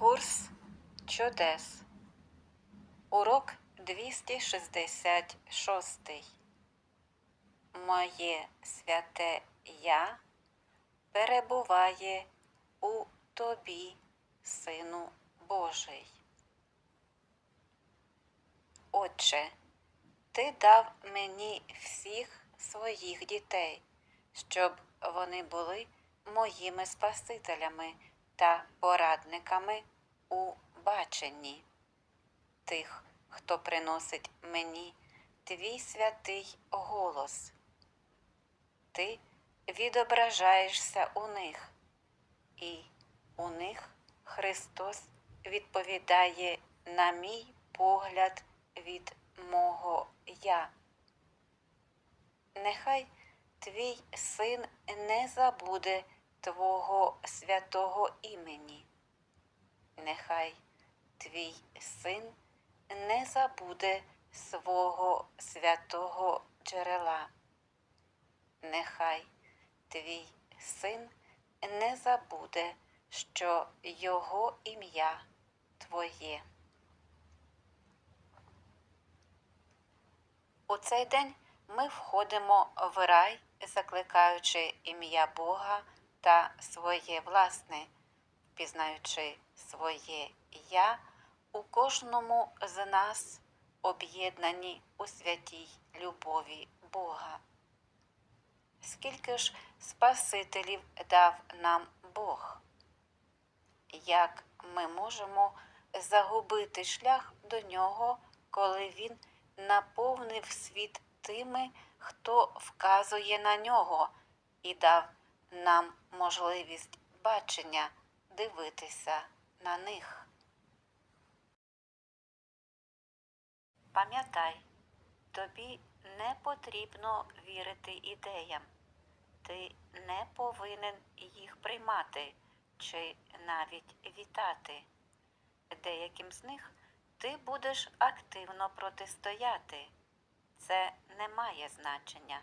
Курс чудес. Урок 266. Моє святе Я перебуває у тобі, Сину Божий. Отче, ти дав мені всіх своїх дітей, щоб вони були моїми спасителями та порадниками у баченні тих, хто приносить мені твій святий голос. Ти відображаєшся у них, і у них Христос відповідає на мій погляд від мого я. Нехай твій син не забуде Твого святого імені. Нехай твій син не забуде свого святого джерела. Нехай твій син не забуде, що його ім'я Твоє. У цей день ми входимо в рай, закликаючи ім'я Бога та своє власне, впізнаючи своє я у кожному з нас, об'єднані у святій любові Бога. Скільки ж Спасителів дав нам Бог? Як ми можемо загубити шлях до нього, коли Він наповнив світ тими, хто вказує на нього, і дав нам можливість бачення дивитися на них? Пам'ятай, тобі не потрібно вірити ідеям, ти не повинен їх приймати чи навіть вітати. Деяким з них ти будеш активно протистояти. Це не має значення